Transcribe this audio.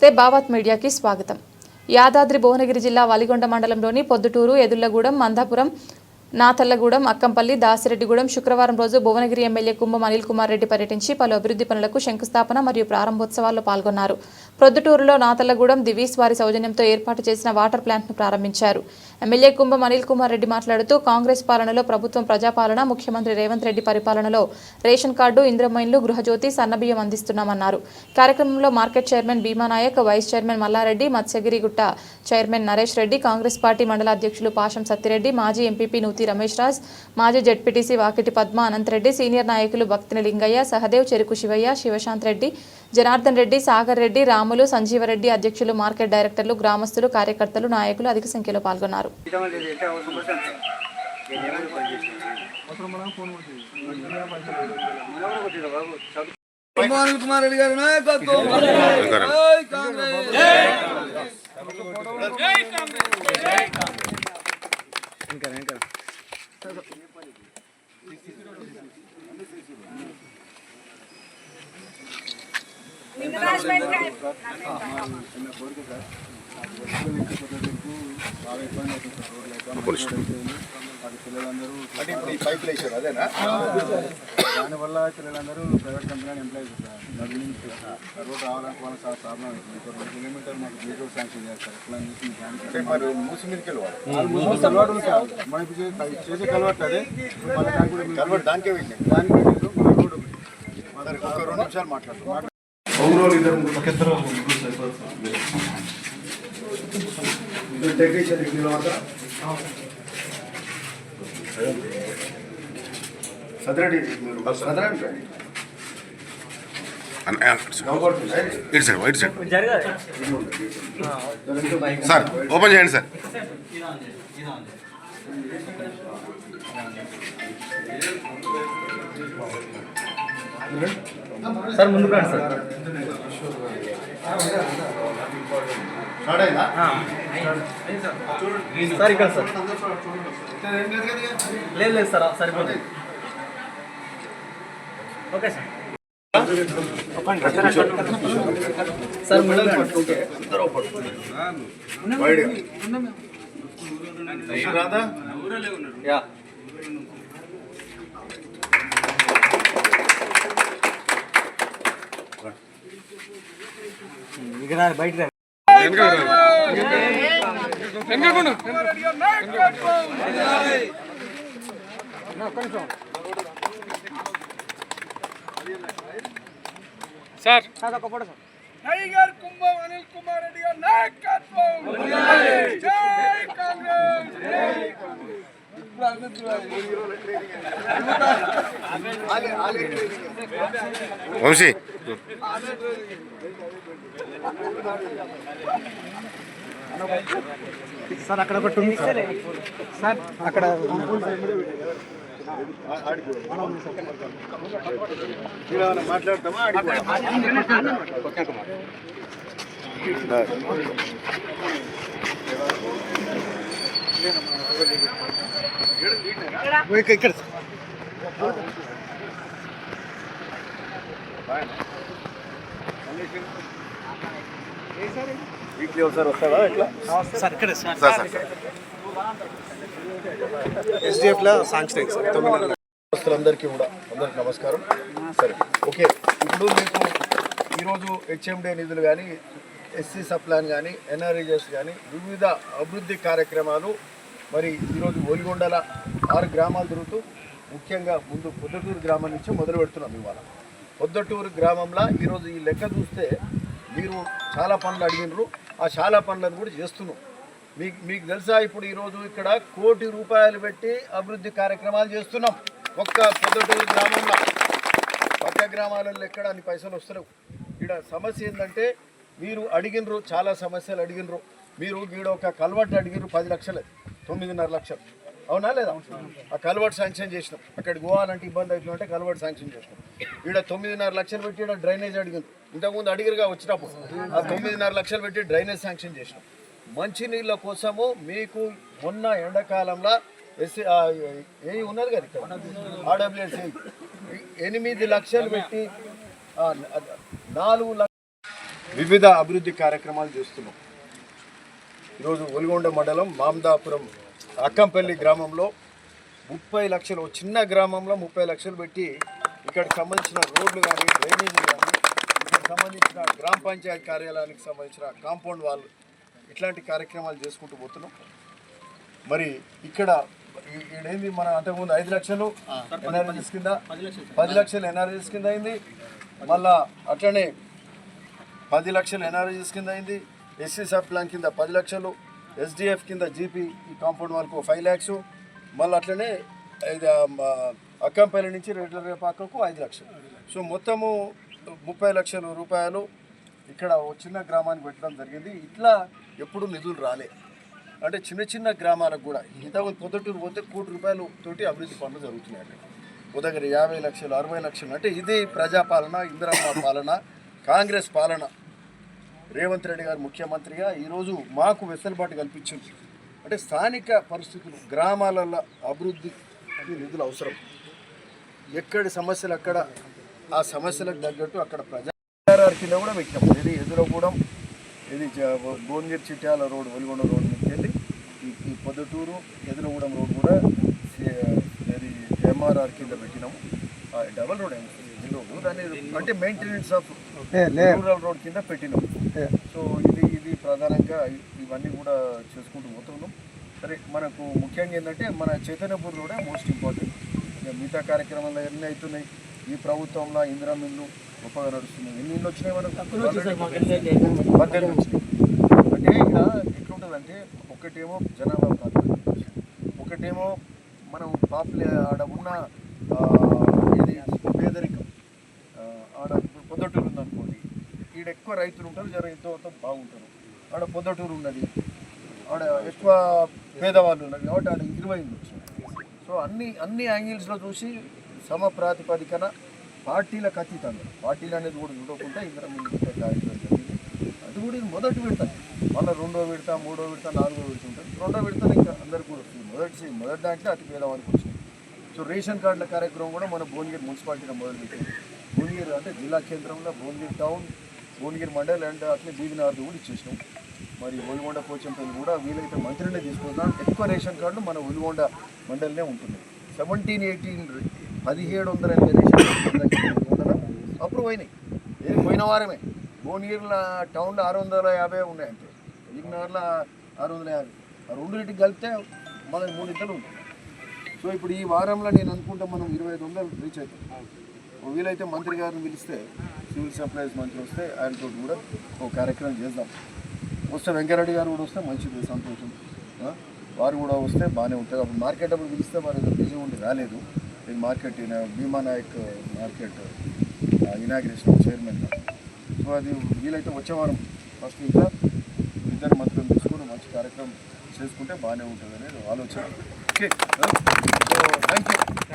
నమస్తే భావత్ మీడియాకి స్వాగతం. యాదాద్రి భువనగిరి జిల్లా వలిగొండ మండలంలోని పొద్దుటూరు ఎదుళ్ళగూడెం మందాపురం నాతల్లగూడెం అక్కంపల్లి దాసిరెడ్డిగూడెం శుక్రవారం రోజు భువనగిరి ఎమ్మెల్యే కుంభం అనిల్ కుమార్ రెడ్డి పర్యటించి పలు అభివృద్ధి పనులకు శంకుస్థాపన మరియు ప్రారంభోత్సవాల్లో పాల్గొన్నారు. ప్రొద్దుటూరులో నాతల్లగూడెం దివీస్ వారి సౌజన్యంతో ఏర్పాటు చేసిన వాటర్ ప్లాంట్ను ప్రారంభించారు. ఎమ్మెల్యే కుంభం అనిల్ కుమార్ రెడ్డి మాట్లాడుతూ కాంగ్రెస్ పాలనలో ప్రభుత్వం ప్రజాపాలన ముఖ్యమంత్రి రేవంత్ రెడ్డి పరిపాలనలో రేషన్ కార్డు ఇంద్రమైన్లు గృహజ్యోతి సన్నబియ్యం అందిస్తున్నామన్నారు. కార్యక్రమంలో market chairman Bhima Nayak vice chairman Malla Reddy Matsyagirigutta chairman Naresh Reddy Congress party మండల అధ్యక్షులు పాషం సత్తిరెడ్డి మాజీ ఎంపీపీ నూతి రమేష్ రాజ్ మాజీ జడ్పీటీసీ వాకిటి పద్మ అనంతరెడ్డి సీనియర్ నాయకులు భక్తిని లింగయ్య సహదేవ్ చెరుకు శివయ్య శివశాంత్ రెడ్డి జనార్దన్ రెడ్డి సాగర్ రెడ్డి రామ్ రాములు సంజీవరెడ్డి అధ్యక్షులు మార్కెట్ డైరెక్టర్లు గ్రామస్తులు కార్యకర్తలు నాయకులు అధిక సంఖ్యలో పాల్గొన్నారు. కుమార్ రెడ్డి గారి నాయకత్వం జై పిల్లలందరూ అంటే ఇప్పుడు ఈ పైపులు వేసారు అదేనా దానివల్ల పిల్లలందరూ ప్రైవేట్ కంపెనీ ఎంప్లాయీస్ రోడ్ రావడానికి వాళ్ళ. చాలా ప్రాబ్లం అవుతుంది ఒక రెండు కిలోమీటర్ మాకు బీట్ రోడ్ శాంక్షన్ చేస్తారు ఇట్లా చూసి అంటే మరి మూసి మీదకి వెళ్ళాలి సార్ మనకి చేసే కలవాటు అదే కలవాటు దానికే వెళ్ళి. దానికి రోడ్డు ఒక రెండు నిమిషాలు మాట్లాడతాం టెక్నీషియన్ ఇందులో మాత్రం సదరడి మీరు సదరండి ఇటు sir wait sir sir open చేయండి సార్ సార్ ముందుకు రండి సార్. స్టార్ట్ అయిందా? సార్ ఇక్కడ సార్. లేదు లేదు సార్ సరిపోతుంది. Okay sir. సార్ రండి. వైడ్గా రాదా యా. ఇక్కడ బయట రండి. టైగర్ కుంభం అనిల్ కుమార్ రెడ్డి గారి నాయకత్వం. జై కాంగ్రెస్. వంశీ సార్ అక్కడ ఒకటి ఉంది సార్ సార్ అక్కడ మీరేమైనా మాట్లాడతామా ఇక్కడ. వీక్లీ ఒకసారి వస్తాడా ఎట్లా సార్ ఇక్కడ సార్. Sanction sir. అందరికీ కూడా అందరికి నమస్కారం. సరే ఓకే. ఇప్పుడు మీకు ఈరోజు హెచ్ఎండే నిధులు కానీ ఎస్సీ సప్లాన్ కానీ ఎన్ఆర్ఈజెస్ కానీ వివిధ అభివృద్ధి కార్యక్రమాలు మరి ఈరోజు ఒలిగొండల ఆరు గ్రామాలు తిరుగుతూ ముఖ్యంగా ముందు పొద్దుటూరు గ్రామం నుంచి మొదలు పెడుతున్నాం ఇవాళ. పొద్దుటూరు గ్రామంలో ఈరోజు ఈ లెక్క చూస్తే మీరు చాలా పనులు అడిగినారు. ఆ చాలా పనులను కూడా చేస్తున్నాం మీకు మీకు తెలుసా? ఇప్పుడు ఈరోజు ఇక్కడ కోటి రూపాయలు పెట్టి అభివృద్ధి కార్యక్రమాలు చేస్తున్నాం. ఒక్క పొద్దుటూరు గ్రామంలో. పక్క గ్రామాలలో ఎక్కడ అన్ని పైసలు వస్తున్నావు ఇక్కడ సమస్య ఏంటంటే మీరు అడిగినరు చాలా సమస్యలు అడిగినరు. మీరు వీడు ఒక కల్వర్ట్ అడిగినరు పది లక్షలు తొమ్మిదిన్నర లక్షలు. అవునా లేదా? ఆ కల్వర్ట్ శాంక్షన్ చేసినాం. అక్కడికి పోవాలంటే ఇబ్బంది అవుతుందంటే కల్వర్ట్ శాంక్షన్ చేసినాం. ఈడ తొమ్మిదిన్నర లక్షలు పెట్టి ఈడ డ్రైనేజ్ అడిగింది. ఇంతకుముందు అడిగిరిగా వచ్చినప్పుడు ఆ తొమ్మిదిన్నర లక్షలు పెట్టి డ్రైనేజ్ శాంక్షన్ చేసినాం. మంచినీళ్ళ కోసము మీకు మొన్న ఎండాకాలంలో ఎస్సీ ఏ ఉన్నది కదా ఇక్కడ? ఆర్డబ్ల్యూఎస్ ఎనిమిది లక్షలు పెట్టి నాలుగు లక్ష వివిధ అభివృద్ధి కార్యక్రమాలు చేస్తున్నాం. ఈరోజు ఒలిగొండ మండలం మామదాపురం అక్కంపల్లి గ్రామంలో ముప్పై లక్షలు చిన్న గ్రామంలో ముప్పై లక్షలు పెట్టి ఇక్కడికి సంబంధించిన రోడ్లు కానీ డ్రైనేజీలు కానీ ఇక్కడికి సంబంధించిన గ్రామ పంచాయతీ కార్యాలయానికి సంబంధించిన కాంపౌండ్ వాళ్ళు ఇట్లాంటి కార్యక్రమాలు చేసుకుంటూ పోతున్నాం. మరి ఇక్కడ ఈడేంది మన అంతకుముందు ఐదు లక్షలు ఎన్ఆర్ఎస్ కింద పది లక్షలు ఎన్ఆర్ఎస్ కింద అయింది? మళ్ళా అట్లనే పది లక్షలు ఎన్ఆర్ఎస్ కింద అయింది? ఎస్సీ సబ్ ప్లాన్ కింద పది లక్షలు ఎస్డిఎఫ్ కింద జీపీ ఈ కాంపౌండ్ వాళ్ళకు ఫైవ్ ల్యాక్స్ మళ్ళీ అట్లనే ఇది అక్కంపల్లి నుంచి రెడ్ల రేపాకకు ఐదు లక్షలు. సో మొత్తము ముప్పై లక్షల రూపాయలు ఇక్కడ ఓ చిన్న గ్రామానికి పెట్టడం జరిగింది. ఇట్లా ఎప్పుడు నిధులు రాలే. అంటే చిన్న చిన్న గ్రామాలకు కూడా ఇంతకుముందు పొద్దుటూరు పోతే కోటి రూపాయలు తోటి అభివృద్ధి పనులు జరుగుతున్నాయి అక్కడ ఓ దగ్గర యాభై లక్షలు అరవై లక్షలు. అంటే ఇది ప్రజాపాలన ఇందిరమ్మ పాలన కాంగ్రెస్ పాలన. రేవంత్ రెడ్డి గారు ముఖ్యమంత్రిగా ఈరోజు మాకు వెసులుబాటు కల్పించింది. అంటే స్థానిక పరిస్థితులు గ్రామాలలో అభివృద్ధికి నిధులు అవసరం. ఎక్కడి సమస్యలు అక్కడ ఆ సమస్యలకు తగ్గట్టు అక్కడ ప్రజా కింద కూడా పెట్టాం ఇది ఎదురగూడెం ఇది భువనగిరి చిట్యాల రోడ్ వెలుగొండ రోడ్ నుంచి వెళ్ళి ఈ ఈ పొద్దుటూరు ఎదురగూడెం రోడ్ కూడా ఇది ఎంఆర్ఆర్ కింద పెట్టినాము. డబల్ రోడ్ అయింది అంటే మెయింటెనెన్స్ ఆఫ్ రూరల్ రోడ్ కింద పెట్టినాం సో ఇది ఇది ప్రధానంగా ఇవన్నీ కూడా చేసుకుంటూ పోతున్నాం సరే మనకు ముఖ్యంగా ఏంటంటే మన చైతన్యపూర్ కూడా మోస్ట్ ఇంపార్టెంట్ ఇక మిగతా కార్యక్రమాలు ఎన్ని అవుతున్నాయి? ఈ ప్రభుత్వంలో ఇందిరా మిల్లు గొప్పగా నడుస్తున్నాయి. ఎన్ని ఇల్లు వచ్చినాయి మనకు? పద్దెనిమిది వచ్చినాయి అంటే ఇక్కడ ఎట్లుంటుందంటే ఒకటేమో జనాభా ప్రాతిపదిక ఒకటేమో మనం పాపులే ఆడ ఉన్న ఆ, ఇది పేదరికం ఆ, ఆడ ఇప్పుడు పొద్దుటూరు ఉందనుకోండి ఇక్కడ ఎక్కువ రైతులు ఉంటారు జర ఎంతో బాగుంటారు. ఆడ పొద్దటూరు ఉన్నది ఆడ ఎక్కువ పేదవాళ్ళు ఉన్నారు కాబట్టి ఆడ ఇరవై ఉండొచ్చు సో అన్ని అన్ని యాంగిల్స్లో చూసి సమ ప్రాతిపదికన పార్టీల ఖచ్చితంగా పార్టీలు అనేది కూడా చూడకుండా ఇందిరా ముందు కార్యక్రమం జరిగింది. అది కూడా ఇది మొదటి విడత. మళ్ళీ రెండో విడత మూడో విడత నాలుగో విడత ఉంటుంది. రెండో విడతలు ఇంకా అందరికీ కూడా వస్తుంది. మొదటి మొదటి దాంట్లో అతి పేదవానికి వచ్చింది. సో రేషన్ కార్డుల కార్యక్రమం కూడా మన భువనగిరి మున్సిపాలిటీలో మొదలుపెట్టింది భువనగిరి అంటే జిల్లా కేంద్రంలో భువనగిరి టౌన్ భువనగిరి మండల్ అండ్ అట్లే బీబీనార్ది కూడా ఇచ్చేసినాం. మరి ఒలిగొండ పోచంపల్లి కూడా వీలైతే మంత్రినే తీసుకుందాం. ఎక్కువ రేషన్ కార్డులు మన ఒలిగొండ మండలినే ఉంటుంది సెవెంటీన్ ఎయిటీన్ పదిహేడు వందల ఎనభై రేషన్ వందల అప్రూవ్ అయినాయి. ఏది పోయిన వారమే. భువనగిరిలో టౌన్లో ఆరు వందల యాభై ఉన్నాయి అంతే. బీబీనార్లో ఆరు వందల యాభై. ఆ రెండు కలిపితే మనకి మూడు ఇద్దరు ఉంటాయి. సో ఇప్పుడు ఈ వారంలో నేను అనుకుంటా మనం ఇరవై ఐదు వందలు రీచ్ అవుతాం. వీలైతే మంత్రి గారిని పిలిస్తే సివిల్ సప్లైస్ మంత్రి వస్తే ఆయనతో కూడా ఒక కార్యక్రమం చేద్దాం. వస్తే వెంకరెడ్డి గారు కూడా వస్తే మంచిది సంతోషం. వారు కూడా వస్తే బాగానే ఉంటుంది. అప్పుడు మార్కెట్ అప్పుడు పిలిస్తే మరి బిజీ ఉండి రాలేదు. నేను market Bhima Nayak market inauguration chairman. So అది వీలైతే వచ్చే వారం ఫస్ట్ ఇంకా ఇద్దరు మంత్రులు తీసుకుని మంచి కార్యక్రమం చేసుకుంటే బాగానే ఉంటుంది అనేది ఆలోచన. Okay so thank you